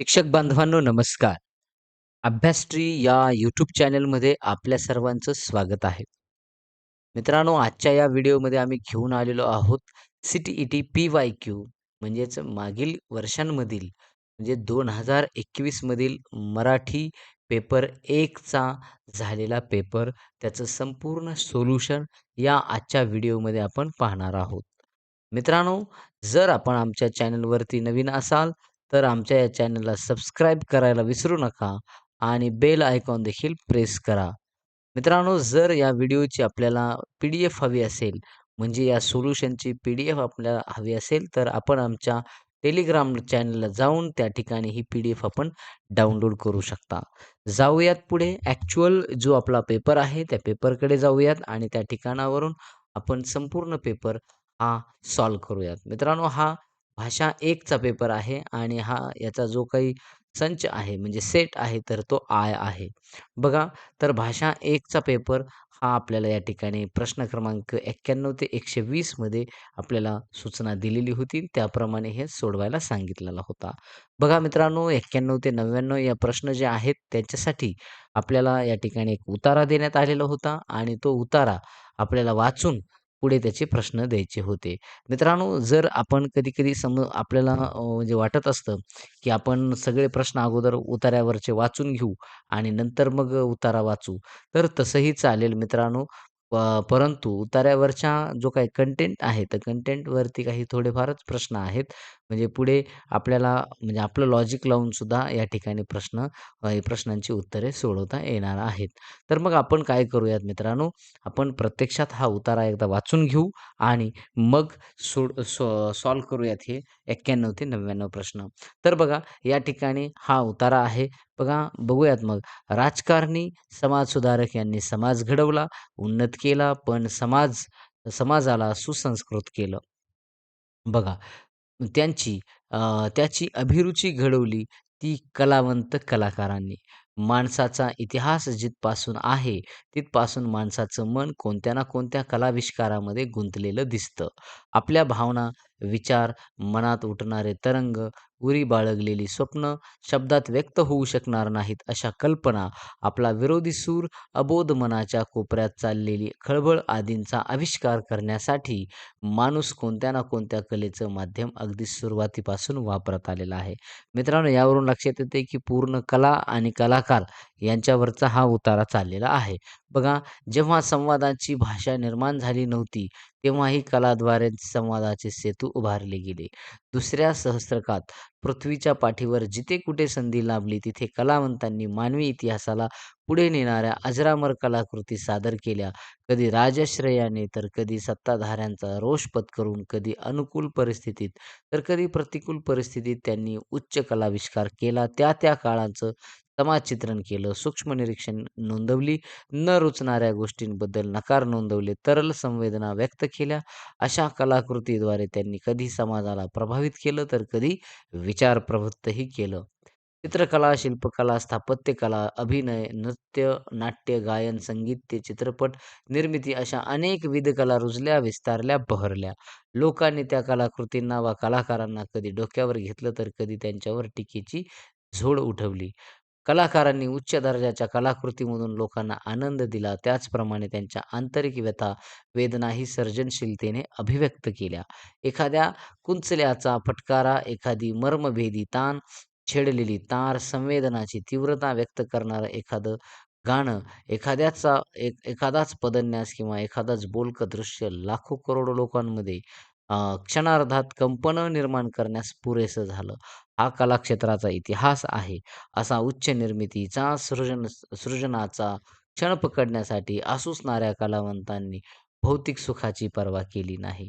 शिक्षक बांधवांनो नमस्कार. अभ्यासट्री या यूट्यूब चॅनलमध्ये आपल्या सर्वांचं स्वागत आहे. मित्रांनो आजच्या या व्हिडिओमध्ये आम्ही घेऊन आलेलो आहोत सी-टी-ई-टी पी-वाय-क्यू म्हणजेच मागील वर्षांमधील म्हणजे 2021 मधील मराठी पेपर 1 चा झालेला पेपर त्याचं संपूर्ण सोल्युशन या आजच्या व्हिडिओमध्ये आपण पाहणार आहोत. मित्रांनो जर आपण आमच्या चॅनलवरती नवीन असाल तर आमच्या या चॅनलला सबस्क्राईब करायला विसरू नका आणि बेल आयकॉन देखील प्रेस करा. मित्रांनो जर या व्हिडिओची आपल्याला पी-डी-एफ हवी असेल म्हणजे या सोल्युशनची पी-डी-एफ आपल्याला हवी असेल तर आपण आमच्या टेलिग्राम चॅनलला जाऊन त्या ठिकाणी ही पी-डी-एफ आपण डाउनलोड करू शकता. जाऊयात पुढे ॲक्च्युअल जो आपला पेपर आहे त्या पेपरकडे जाऊयात आणि त्या ठिकाणावरून आपण संपूर्ण पेपर हा सॉल्व करूयात. मित्रांनो हा भाषा एकचा पेपर आहे आणि हा याचा जो काही संच आहे म्हणजे सेट आहे तर तो आय आहे. बघा तर भाषा एकचा पेपर हा आपल्याला या ठिकाणी प्रश्न क्रमांक 91 ते एकशे वीसमध्ये आपल्याला सूचना दिलेली होती. त्याप्रमाणे हे सोडवायला सांगितलेला होता. बघा मित्रांनो 91 ते 99 या प्रश्न जे आहेत त्याच्यासाठी आपल्याला या ठिकाणी एक उतारा देण्यात आलेला होता आणि तो उतारा आपल्याला वाचून पुढे त्याचे प्रश्न द्यायचे होते. मित्रांनो जर आपण कधी-कधी सम आपल्याला म्हणजे वाटत असतं, की आपण सगळे प्रश्न अगोदर उतार्यावरचे वाचून घेऊ आणि नंतर मग उतारा वाचू. तर तसंही चालेल मित्रांनो. प परंतु उतार्यावरच्या जो काही कंटेंट आहे तर कंटेंटवरती काही थोडेफारच प्रश्न आहेत. म्हणजे पुढे आपल्याला म्हणजे आपलं लॉजिक लावूनसुद्धा या ठिकाणी प्रश्न प्रश्नांची उत्तरे सोडवता येणार आहेत. तर मग आपण काय करूयात मित्रांनो, आपण प्रत्यक्षात हा उतारा एकदा वाचून घेऊ आणि मग सोड सॉ सॉल्व्ह करूयात हे 91 ते 99 प्रश्न. तर बघा या ठिकाणी हा उतारा आहे. बघा बघूयात मग. राजकारणी, समाजसुधारक यांनी समाज घडवला, उन्नत केला, पण समाज समाजाला सुसंस्कृत केलं. बघा त्यांची त्याची अभिरुची घडवली ती कलावंत कलाकारांनी. माणसाचा इतिहास जिथपासून आहे, तिथपासून माणसाचं मन कोणत्या ना कोणत्या कलाविष्कारामध्ये गुंतलेलं दिसतं. आपल्या भावना, विचार, मनात उठणारे तरंग, उरी बाळगलेली स्वप्न, शब्दात व्यक्त होऊ शकणार नाहीत अशा कल्पना, आपला विरोधी सूर, अबोध मनाच्या कोपऱ्यात चाललेली खळबळ आदींचा आविष्कार करण्यासाठी माणूस कोणत्या ना कोणत्या कलेचं माध्यम अगदी सुरुवातीपासून वापरत आलेला आहे. मित्रांनो यावरून लक्षात येते, की पूर्ण कला आणि कलाकार यांच्यावरचा हा उतारा चाललेला आहे. बघा जेव्हा संवादाची भाषा निर्माण झाली नव्हती, तेव्हाही कलाद्वारे संवादाचे सेतू उभारले गेले. दुसऱ्या सहस्त्रकात पृथ्वीच्या पाठीवर जिथे कुठे संधी लाभली तिथे कलावंतांनी मानवी इतिहासाला पुढे नेणाऱ्या अजरामर कलाकृती सादर केल्या. कधी राजश्रयाने तर कधी सत्ताधाऱ्यांचा रोष पत्करून, कधी अनुकूल परिस्थितीत तर कधी प्रतिकूल परिस्थितीत त्यांनी उच्च कलाविष्कार केला. त्या त्या काळांचं समाजचित्रण केलं, सूक्ष्म निरीक्षण नोंदवली, न रुचणाऱ्या गोष्टींबद्दल नकार नोंदवले, तरल संवेदना व्यक्त केल्या. अशा कलाकृतीद्वारे त्यांनी कधी समाजाला प्रभावित केलं तर कधी विचार प्रवृत्तही केलं. चित्रकला, शिल्पकला, स्थापत्यकला, अभिनय, नृत्य, नाट्य, गायन, संगीत ते चित्रपट निर्मिती अशा अनेक विध कला रुजल्या, विस्तारल्या, बहरल्या. लोकांनी त्या कलाकृतींना वा कलाकारांना कधी डोक्यावर घेतलं तर कधी त्यांच्यावर टीकेची झोड उठवली. कलाकारांनी उच्च दर्जाच्या कलाकृतीमधून लोकांना आनंद दिला. त्याचप्रमाणे त्यांच्या आंतरिक व्यथा, वेदनाही सर्जनशीलतेने अभिव्यक्त केल्या. एखाद्या कुंचल्याचा फटकारा, एखादी मर्मभेदी ताण, छेडलेली तार, संवेदनाची तीव्रता व्यक्त करणारं एखादं गाणं, एखाद्याचा एक एखादाच पदन्यास किंवा एखादाच बोलकं दृश्य लाखो करोडो लोकांमध्ये अ, क्षणार्धात कंपनं निर्माण करण्यास पुरेसं झालं. हा कलाक्षेत्राचा इतिहास आहे. असा उच्च निर्मितीचा, सृजन सृजनाचा क्षण पकडण्यासाठी असूसणाऱ्या कलावंतांनी भौतिक सुखाची पर्वा केली नाही.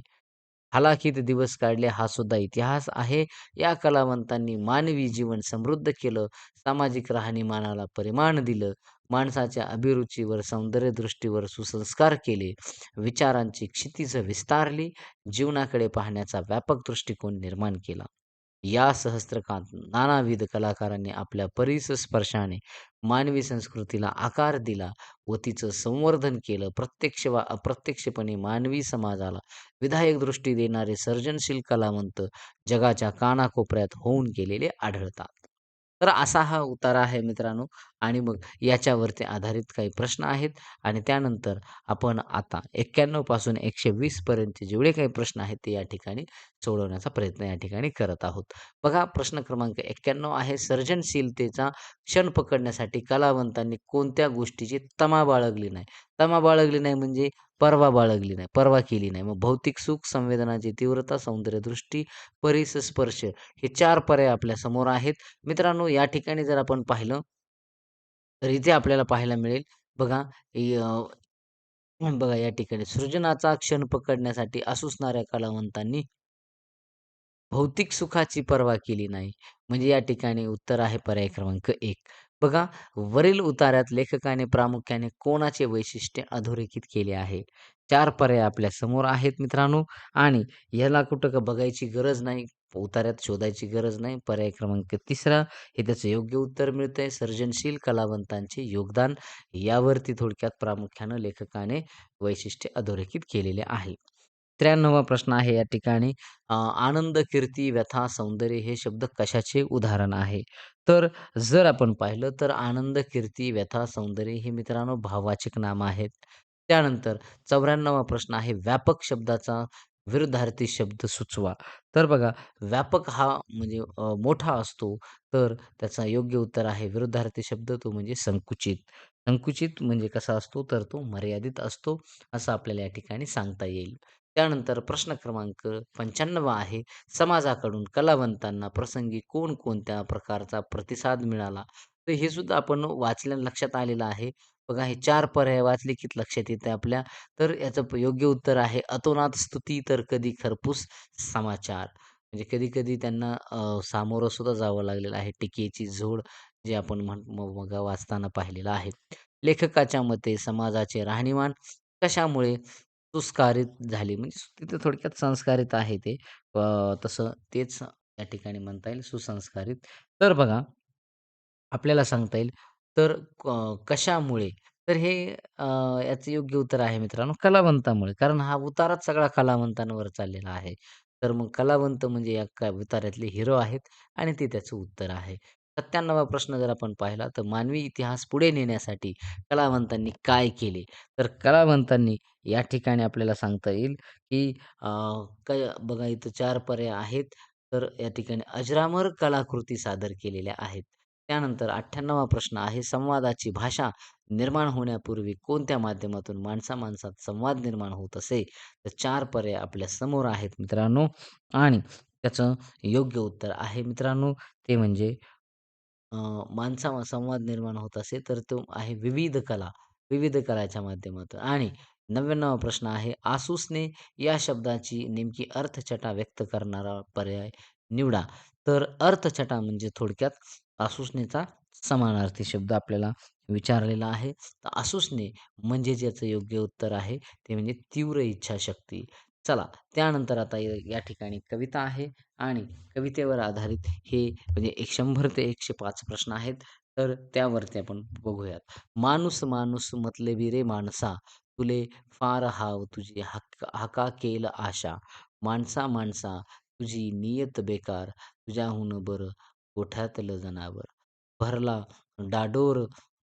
हलाखीत दिवस काढले हा सुद्धा इतिहास आहे. या कलावंतांनी मानवी जीवन समृद्ध केलं, सामाजिक राहणीमानाला परिमाण दिलं, माणसाच्या अभिरुचीवर, सौंदर्यदृष्टीवर सुसंस्कार केले, विचारांची क्षितिज विस्तारली, जीवनाकडे पाहण्याचा व्यापक दृष्टिकोन निर्माण केला. या सहस्त्रकांत नानाविध कलाकारांनी आपल्या परीस स्पर्शाने मानवी संस्कृतीला आकार दिला व तिचं संवर्धन केलं. प्रत्यक्ष वा अप्रत्यक्षपणे मानवी समाजाला विधायक दृष्टी देणारे सर्जनशील कलावंत जगाच्या कानाकोपऱ्यात होऊन गेलेले आढळतात. तर असा हा उतारा आहे मित्रांनो आणि मग याच्यावरती आधारित काही प्रश्न आहेत आणि त्यानंतर आपण आता एक्क्याण्णवपासून एकशे वीसपर्यंतचे जेवढे काही प्रश्न आहेत ते या ठिकाणी सोडवण्याचा प्रयत्न या ठिकाणी करत आहोत. बघा प्रश्न क्रमांक 91 आहे सर्जनशीलतेचा क्षण पकडण्यासाठी कलावंतांनी कोणत्या गोष्टीची तमा बाळगली नाही? तमा बाळगली नाही म्हणजे पर्वा बाळगली नाही, पर्वा केली नाही. मग भौतिक सुख, संवेदनाची तीव्रता, सौंदर्यदृष्टी, परिसस्पर्श हे चार पर्याय आपल्यासमोर आहेत. मित्रांनो या ठिकाणी जर आपण पाहिलं तर इथे आपल्याला पाहायला मिळेल बघा बघा या ठिकाणी सृजनाचा क्षण पकडण्यासाठी असूसणाऱ्या कलावंतांनी भौतिक सुखाची पर्वा केली नाही. म्हणजे या ठिकाणी उत्तर आहे पर्याय क्रमांक एक बघा वरील उतार्यात लेखकाने प्रामुख्याने कोणाचे वैशिष्ट्य अधोरेखित केले आहे? चार पर्याय आपल्यासमोर आहेत मित्रांनो आणि याला कुठं का बघायची गरज नाही. उतार्यात शोधायची गरज नाही. पर्याय क्रमांक तिसरा हे त्याचं योग्य उत्तर मिळतंय. सर्जनशील कलावंतांचे योगदान यावरती थोडक्यात प्रामुख्यानं लेखकाने वैशिष्ट्य अधोरेखित केलेले आहे. 93वा प्रश्न आहे या ठिकाणी आनंद, कीर्ती, व्यथा, सौंदर्य हे शब्द कशाचे उदाहरण आहे? तर जर आपण पाहिलं तर आनंद, कीर्ती, व्यथा, सौंदर्य हे मित्रांनो भाववाचक नाम आहेत. त्यानंतर 94वा प्रश्न आहे व्यापक शब्दाचा विरुद्धार्थी शब्द सुचवा. तर बघा व्यापक हा म्हणजे मोठा असतो तर त्याचा योग्य उत्तर आहे विरुद्धार्थी शब्द तो म्हणजे संकुचित. संकुचित म्हणजे कसा असतो तर तो मर्यादित असतो असं आपल्याला या ठिकाणी सांगता येईल. त्यानंतर प्रश्न क्रमांक 95 आहे समाजाकडून कलावंतांना प्रसंगी कोणकोणत्या प्रकारचा प्रतिसाद मिळाला? तर हे सुद्धा आपण वाचल्यानं लक्षात आलेलं आहे. बघा हे चार पर्याय वाचले की लक्षात येते आपल्या. तर याचं योग्य उत्तर आहे अतोनात स्तुती तर कधी खरपूस समाचार. म्हणजे कधी-कधी त्यांना सामोरं सुद्धा जावं लागलेलं आहे. टीकेची झोड जे आपण म्हण मग वाचताना पाहिलेलं आहे. लेखकाच्या मते समाजाचे राहणीमान कशामुळे सुस्कारित झाले? म्हणजे तिथे थोडक्यात संस्कारित आहे ते. तसं तेच या ठिकाणी म्हणता येईल सुसंस्कारित. तर बघा आपल्याला सांगता येईल तर क कशामुळे? तर हे अ, याचं योग्य उत्तर आहे मित्रांनो कलावंतामुळे. कारण हा उताराच सगळा कलावंतांवर चाललेला आहे. तर मग कलावंत म्हणजे या का उतार्यातले हिरो आहेत आणि ते त्याचं उत्तर आहे. 97वा प्रश्न जर आपण पाहिला तर मानवी इतिहास पुढे नेण्यासाठी कलावंतांनी काय केले? तर कलावंतांनी या ठिकाणी आपल्याला सांगता येईल की अ, काय बघा इथं 4 पर्याय आहेत. तर या ठिकाणी अजरामर कलाकृती सादर केलेल्या आहेत. त्यानंतर 98वा प्रश्न आहे संवादाची भाषा निर्माण होण्यापूर्वी कोणत्या माध्यमातून माणसा-माणसात संवाद निर्माण होत असे? तर चार पर्याय आपल्यासमोर आहेत मित्रांनो आणि त्याचं योग्य उत्तर आहे मित्रांनो ते म्हणजे माणसा संवाद निर्माण होत असे तर तो आहे विविध कला. विविध कलाच्या माध्यमातून आणि 99वा प्रश्न आहे आसूसने या शब्दाची नेमकी अर्थछटा व्यक्त करणारा पर्याय निवडा. तर अर्थछटा म्हणजे थोडक्यात असुसनेचा समानार्थी शब्द आपल्याला विचारलेला आहे. तर असुसने म्हणजे ज्याचं योग्य उत्तर आहे ते म्हणजे तीव्र इच्छाशक्ती. चला त्यानंतर आता या ठिकाणी कविता आहे आणि कवितेवर आधारित हे म्हणजे एक शंभर ते 105 प्रश्न आहेत. तर त्यावरती आपण बघूयात. माणूस माणूस मतले रे माणसा, तुले फार हाव तुझी हक केल आशा. माणसा माणसा तुझी नियत बेकार, तुझ्याहून बरं गोठ्यातलं जनावर. भरला डाडोर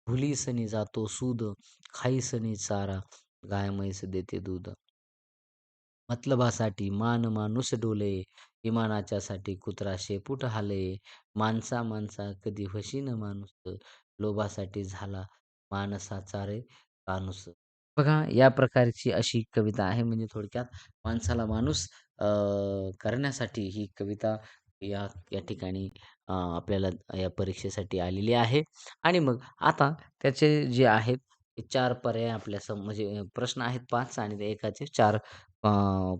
भुलीसनी जातो सूद, खाईसनी चारा, गाय म्हैस देते दूध. मतलबासाठी मान माणूस डोले इमानाच्यासाठी कुत्रा शेपूट हाले माणसा माणसा कधी न माणूस, लोभासाठी झाला माणसाचा रे माणूस बघा या प्रकारची अशी कविता आहे. म्हणजे थोडक्यात माणसाला माणूस करण्यासाठी ही कविता या या ठिकाणी आपल्याला या परीक्षेसाठी आलेली आहे. आणि मग आता त्याचे जे आहेत चार पर्याय आपल्यासमोर म्हणजे प्रश्न आहेत पाच आणि त्या एकाचे चार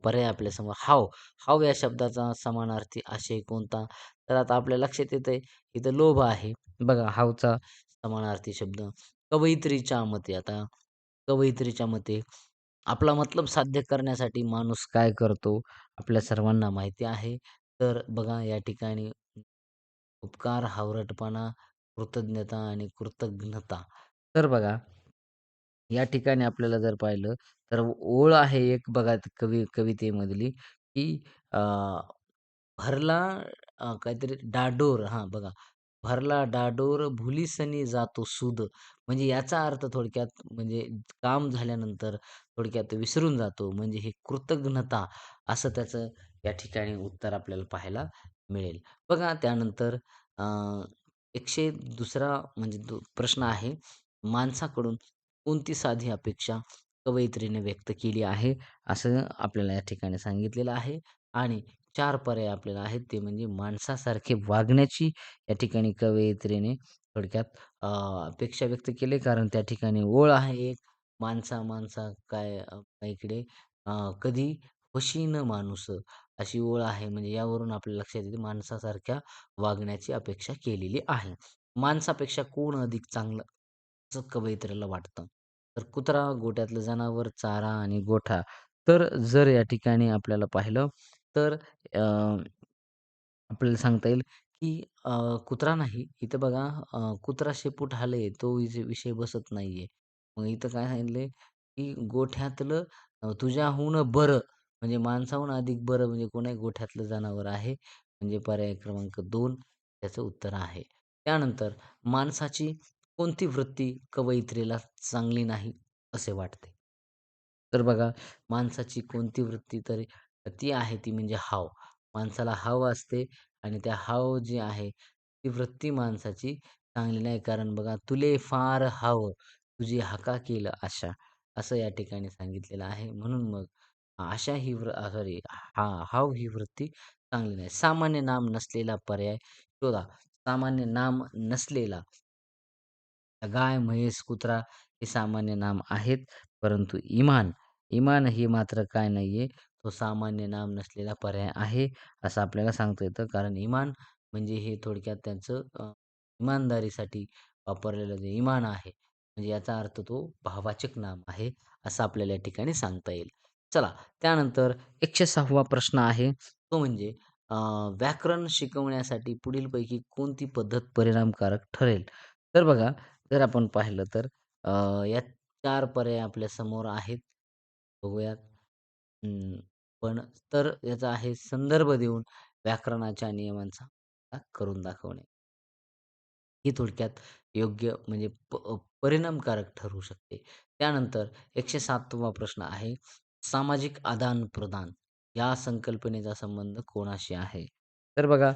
पर्याय आपल्यासमोर. हाव, हाव या शब्दाचा समानार्थी आशय कोणता? तर आता आपल्या लक्षात येतंय इथं लोभ आहे. बघा हावचा समानार्थी शब्द कवयित्रीच्या मते आता कवयित्रीच्या मते आपला मतलब साध्य करण्यासाठी माणूस काय करतो? आपल्या सर्वांना माहिती आहे. तर बघा या ठिकाणी उपकार, हावरटपणा, कृतज्ञता आणि कृतघ्नता. तर बघा या ठिकाणी आपल्याला जर पाहिलं तर ओळ आहे एक बघा कवी कवितेमधली की अ, भरला अ, काहीतरी डाडोर हां, बघा भरला डाडोर भुलीसनी जातो सूद. म्हणजे याचा अर्थ थोडक्यात म्हणजे काम झाल्यानंतर थोडक्यात विसरून जातो. म्हणजे हे कृतघ्नता असं त्याचं या ठिकाणी उत्तर आपल्याला पाहायला मिळेल. बघा त्यानंतर अ, 102रा म्हणजे दु प्रश्न आहे. माणसाकडून कोणती साधी अपेक्षा कवयित्रीने व्यक्त केली आहे? असं आपल्याला या ठिकाणी सांगितलेलं आहे आणि 4 पर्याय आपल्याला आहेत ते म्हणजे माणसासारखे वागण्याची या ठिकाणी कवयित्रीने थोडक्यात अ, अपेक्षा व्यक्त केली कारण त्या ठिकाणी ओळ आहे एक माणसा माणसा काय अ, इकडे अ, कधी होशी न माणूस अशी ओळ आहे. म्हणजे यावरून आपल्या लक्षात येते माणसासारख्या वागण्याची अपेक्षा केलेली आहे. माणसापेक्षा कोण अधिक चांगलं असं कवयित्र्याला वाटतं. तर कुत्रा, गोठ्यातलं जनावर, चारा आणि गोठा. तर जर या ठिकाणी आपल्याला पाहिलं तर आपल्याला सांगता येईल की कुत्रा नाही. इथं बघा कुत्रा शेपूट हाले तो विषय विषय बसत नाहीये. मग इथं काय सांगितलंय की गोठ्यातलं तुझ्याहून बरं म्हणजे माणसाहून अधिक बरं म्हणजे कोणाही गोठ्यातलं जनावर आहे. म्हणजे पर्याय क्रमांक दोन त्याचं उत्तर आहे. त्यानंतर माणसाची कोणती वृत्ती कवयित्रीला चांगली नाही असे वाटते? तर बघा माणसाची कोणती वृत्ती तरी ती आहे ती म्हणजे हाव. माणसाला हाव असते आणि त्या हाव जी आहे ती वृत्ती माणसाची चांगली नाही. कारण बघा "तुले फार हाव, तुझी हाका केलं आशा." असं या ठिकाणी सांगितलेलं आहे. म्हणून मग अशा ही वृ सॉरी हा हाव ही वृत्ती चांगली नाही. सामान्य नाम नसलेला पर्याय शोधा. सामान्य नाम नसलेला गाय, म्हैस, कुत्रा हे सामान्य नाम आहेत. परंतु इमान, इमान हे मात्र काय नाहीये, तो सामान्य नाम नसलेला पर्याय आहे, असं आपल्याला सांगता येतं. कारण इमान म्हणजे हे थोडक्यात त्यांचं अ, इमानदारीसाठी वापरलेलं जे इमान आहे, म्हणजे याचा अर्थ तो भाववाचक नाम आहे, असं आपल्याला या ठिकाणी सांगता येईल. चला त्यानंतर 106वा प्रश्न आहे, तो म्हणजे व्याकरण शिकवण्यासाठी पुढीलपैकी कोणती पद्धत परिणामकारक ठरेल? तर बघा जर आपण पाहिलं तर या चार पर्याय आपल्यासमोर आहेत. बघूयात. पण तर याचा आहे संदर्भ देऊन व्याकरणाच्या नियमांचा करून दाखवणे. ही थोडक्यात योग्य म्हणजे प परिणामकारक ठरू शकते. त्यानंतर 107वा प्रश्न आहे. सामाजिक आदान-प्रदान या संकल्पनेचा संबंध कोणाशी आहे? तर बघा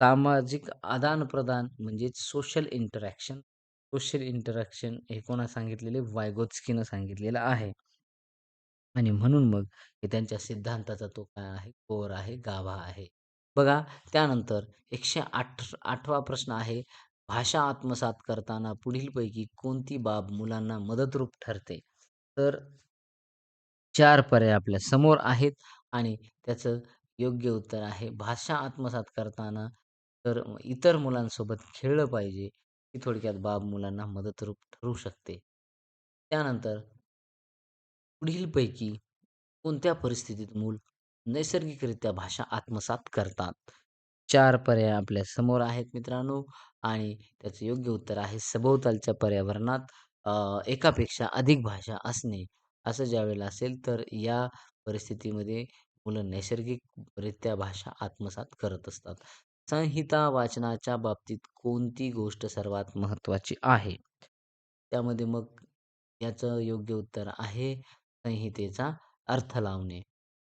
सामाजिक आदान-प्रदान म्हणजेच सोशल इंटरॅक्शन. सोशल इंटरॅक्शन हे कोणा सांगितलेले? वायगोत्स्कीनं सांगितलेलं आहे. आणि म्हणून मग हे त्यांच्या सिद्धांताचा तो काय आहे? कोर आहे, गाभा आहे. बघा त्यानंतर 108 8वा प्रश्न आहे. भाषा आत्मसात करताना पुढीलपैकी कोणती बाब मुलांना मदतरूप ठरते? तर चार पर्याय आपल्यासमोर आहेत आणि त्याचं योग्य उत्तर आहे भाषा आत्मसात करताना तर इतर मुलांसोबत खेळलं पाहिजे. ही थोडक्यात बाब मुलांना मदतरूप ठरू शकते. त्यानंतर पुढीलपैकी कोणत्या परिस्थितीत मूल नैसर्गिकरित्या भाषा आत्मसात करतात? चार पर्याय आपल्यासमोर आहेत मित्रांनो आणि त्याचं योग्य उत्तर आहे सभोवतालच्या पर्यावरणात एकापेक्षा अधिक भाषा असणे. असं ज्यावेळेला असेल तर या परिस्थितीमध्ये मुलं नैसर्गिकरित्या भाषा आत्मसात करत असतात. संहिता वाचनाच्या बाबतीत कोणती गोष्ट सर्वात महत्त्वाची आहे? त्यामध्ये मग याचं योग्य उत्तर आहे संहितेचा अर्थ लावणे.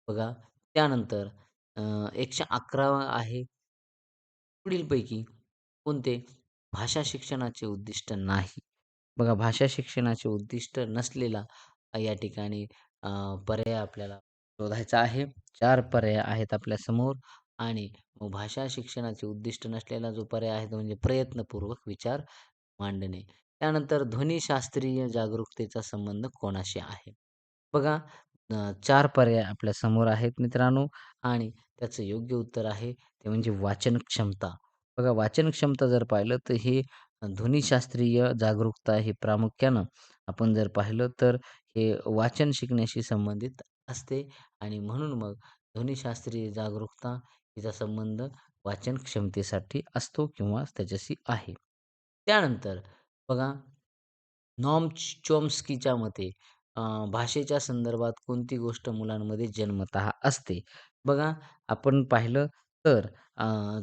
बघा त्यानंतर एकशे अकरा आहे. पुढीलपैकी कोणते भाषा शिक्षणाचे उद्दिष्ट नाही? बघा भाषा शिक्षणाचे उद्दिष्ट नसलेला या ठिकाणी पर्याय आपल्याला शोधायचा आहे. चार पर्याय आहेत आपल्यासमोर आणि भाषा शिक्षणाचे उद्दिष्ट नसलेला जो पर्याय आहे तो म्हणजे प्रयत्नपूर्वक विचार मांडणे. त्यानंतर ध्वनीशास्त्रीय जागरूकतेचा संबंध कोणाशी आहे? बघा चार पर्याय आपल्यासमोर आहेत मित्रांनो आणि त्याचं योग्य उत्तर आहे ते म्हणजे वाचन क्षमता. बघा वाचन क्षमता जर पाहिलं तर हे ध्वनिशास्त्रीय जागरूकता हे प्रामुख्यानं आपण जर पाहिलं तर हे वाचन शिकण्याशी संबंधित असते आणि म्हणून मग ध्वनिशास्त्रीय जागरूकता हिचा संबंध वाचन क्षमतेसाठी असतो किंवा त्याच्याशी आहे. त्यानंतर बघा नॉम चॉम्स्कीच्या मते भाषेच्या संदर्भात कोणती गोष्ट मुलांमध्ये जन्मतः असते? बघा आपण पाहिलं तर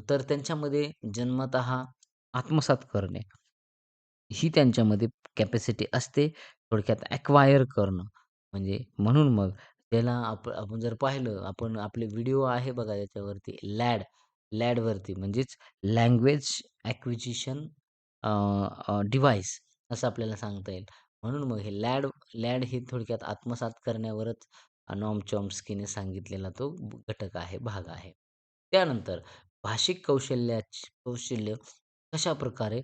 तर त्यांच्यामध्ये जन्मतः आत्मसात करणे ही त्यांच्यामध्ये कॅपॅसिटी असते. थोडक्यात ॲक्वायर करणं. म्हणजे म्हणून मग त्याला आप आपण जर पाहिलं, आपण आपले व्हिडिओ आहे बघा याच्यावरती लॅड, लॅडवरती म्हणजेच लँग्वेज ॲक्विजिशन डिव्हाइस असं आपल्याला सांगता येईल. म्हणून मग हे लॅड लॅड हे थोडक्यात आत्मसात करण्यावरच नॉम चॉम्स्कीने सांगितलेला तो घटक आहे, भाग आहे. त्यानंतर भाषिक कौशल्याची कौशल्य कशाप्रकारे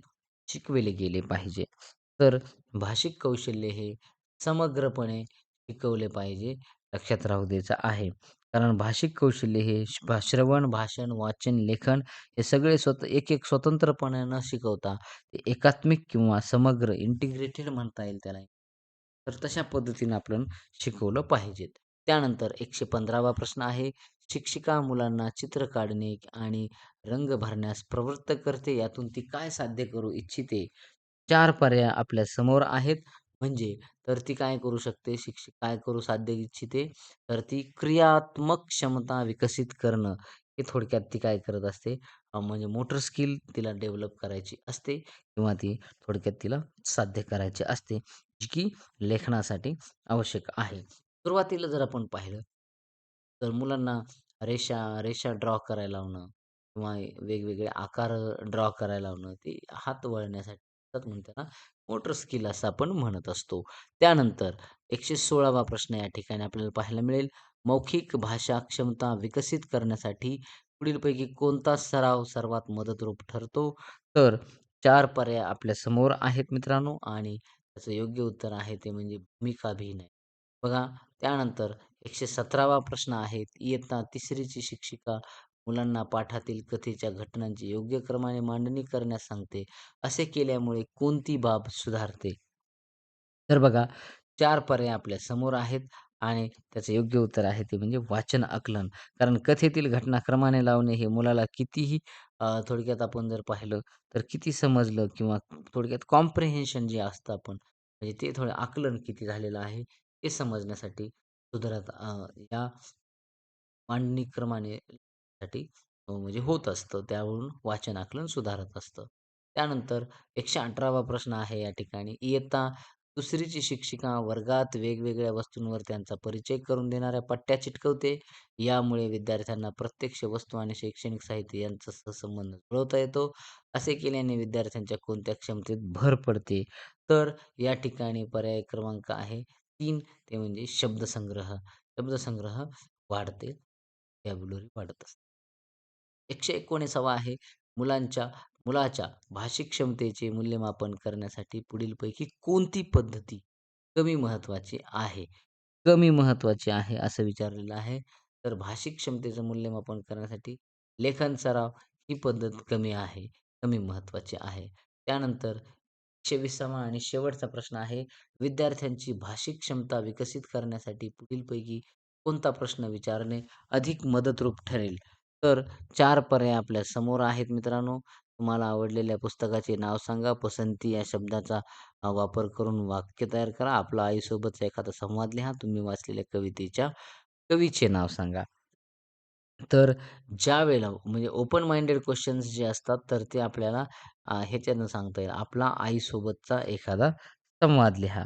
शिकविले गेले पाहिजे. तर भाषिक कौशल्य हे समग्रपणे शिकवले पाहिजे. लक्षात राहू द्यायचं आहे. कारण भाषिक कौशल्य हे भा श्रवण, भाषण, वाचन, लेखन हे सगळे स्वतः एक-एक स्वतंत्रपणे न शिकवता ते एकात्मिक किंवा समग्र इंटिग्रेटेड म्हणता येईल त्याला. तर तशा पद्धतीने आपण शिकवलं पाहिजेत. त्यानंतर 115वा प्रश्न आहे. शिक्षिका मुलांना चित्र काढणे आणि रंग भरण्यास प्रवृत्त करते. यातून ती काय साध्य करू इच्छिते? चार पर्याय आपल्यासमोर आहेत. म्हणजे तर ती काय करू शकते? शिक्षक काय करू साध्य इच्छिते? तर ती क्रियात्मक क्षमता विकसित करणं. हे थोडक्यात ती काय करत असते? म्हणजे मोटर स्किल तिला डेव्हलप करायची असते किंवा ती थोडक्यात तिला साध्य करायची असते, जी की लेखनासाठी आवश्यक आहे. सुरुवातीला जर आपण पाहिलं, तर मुलांना रेषा रेषा ड्रॉ करायला लावणं किंवा वेगवेगळे आकार ड्रॉ करायला लावणं, ते हात वळण्यासाठी म्हणतो ना, मोटर स्किल असं आपण म्हणत असतो. त्यानंतर 116वा प्रश्न या ठिकाणी आपल्याला पाहायला मिळेल. मौखिक भाषा क्षमता विकसित करण्यासाठी पुढीलपैकी कोणता सराव सर्वात मदतरूप ठरतो? तर 4 पर्याय आपल्यासमोर आहेत मित्रांनो आणि त्याचं योग्य उत्तर आहे ते म्हणजे भूमिकाभिनय. बघा त्यानंतर 117वा प्रश्न आहे. इयत्ता तिसरीची शिक्षिका मुलांना पाठातील कथेच्या घटनांची योग्य क्रमाने मांडणी करण्यास सांगते. असे केल्यामुळे कोणती बाब सुधारते? तर बघा चार पर्याय आपल्यासमोर आहेत आणि त्याचं योग्य उत्तर आहे ते म्हणजे वाचन आकलन. कारण कथेतील घटना क्रमाने लावणे हे मुलाला कितीही थोडक्यात आपण जर पाहिलं तर किती समजलं किंवा थोडक्यात कॉम्प्रिहेन्शन जे असतं आपण म्हणजे ते थोडं आकलन किती झालेलं आहे हे समजण्यासाठी सुधारत या मांडणी क्रमाने साठी म्हणजे होत असतं. त्यावरून वाचन आकलन सुधारत असतं. त्यानंतर 118वा प्रश्न आहे या ठिकाणी. इयत्ता दुसरीची शिक्षिका वर्गात वेगवेगळ्या वस्तूंवर त्यांचा परिचय करून देणाऱ्या पट्ट्या चिटकवते. यामुळे विद्यार्थ्यांना प्रत्यक्ष वस्तू आणि शैक्षणिक साहित्य यांचा सहसंबंध जुळवता येतो. असे केल्याने विद्यार्थ्यांच्या कोणत्या क्षमतेत भर पडते? तर या ठिकाणी पर्याय क्रमांक आहे तीन ते म्हणजे शब्दसंग्रह. शब्दसंग्रह वाढते. व्हॅबुलरी वाढत असते. 119वा आहे. मुलांच्या मुलाच्या भाषिक क्षमतेचे मूल्यमापन करण्यासाठी पुढीलपैकी कोणती पद्धती कमी महत्त्वाची आहे? कमी महत्त्वाची आहे असं विचारलेलं आहे. तर भाषिक क्षमतेचं मूल्यमापन करण्यासाठी लेखन सराव ही पद्धत कमी आहे, कमी महत्त्वाची आहे. त्यानंतर 120वा आणि शेवटचा प्रश्न आहे. विद्यार्थ्यांची भाषिक क्षमता विकसित करण्यासाठी पुढीलपैकी कोणता प्रश्न विचारणे अधिक मदतरूप ठरेल? तर 4 पर्याय आपल्यासमोर आहेत मित्रांनो. तुम्हाला आवडलेल्या पुस्तकाचे नाव सांगा. पसंती या शब्दाचा अ, वापर करून वाक्य तयार करा. आपला आईसोबतचा एखादा संवाद लिहा. तुम्ही वाचलेल्या कवितेच्या कवीचे नाव सांगा. तर ज्यावेळेला म्हणजे ओपन माइंडेड क्वेश्चन्स जे असतात, तर ते आपल्याला अ, ह्याच्यानं सांगता येईल. आपला आईसोबतचा एखादा संवाद लिहा.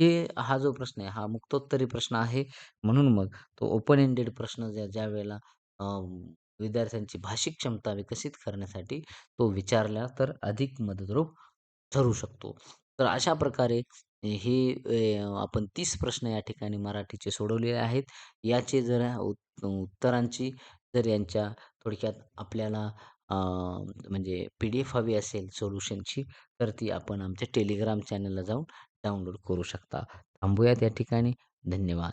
हे हा जो प्रश्न आहे, हा मुक्तोत्तरी प्रश्न आहे. म्हणून मग तो ओपन एंडेड प्रश्न ज्या ज्यावेळेला अ, विद्यार्थ्यांची भाषिक क्षमता विकसित करण्यासाठी तो विचारला तर अधिक मदतरूप ठरू शकतो. तर अशा प्रकारे हे आपण तीस प्रश्न या ठिकाणी मराठीचे सोडवलेले आहेत. याचे जर उत्तरांची जर यांच्या थोडक्यात आपल्याला म्हणजे पी-डी-एफ हवी असेल सोल्युशनची, तर ती आपण आमच्या टेलिग्राम चॅनलला जाऊन डाउनलोड करू शकता. थांबूयात या ठिकाणी. धन्यवाद.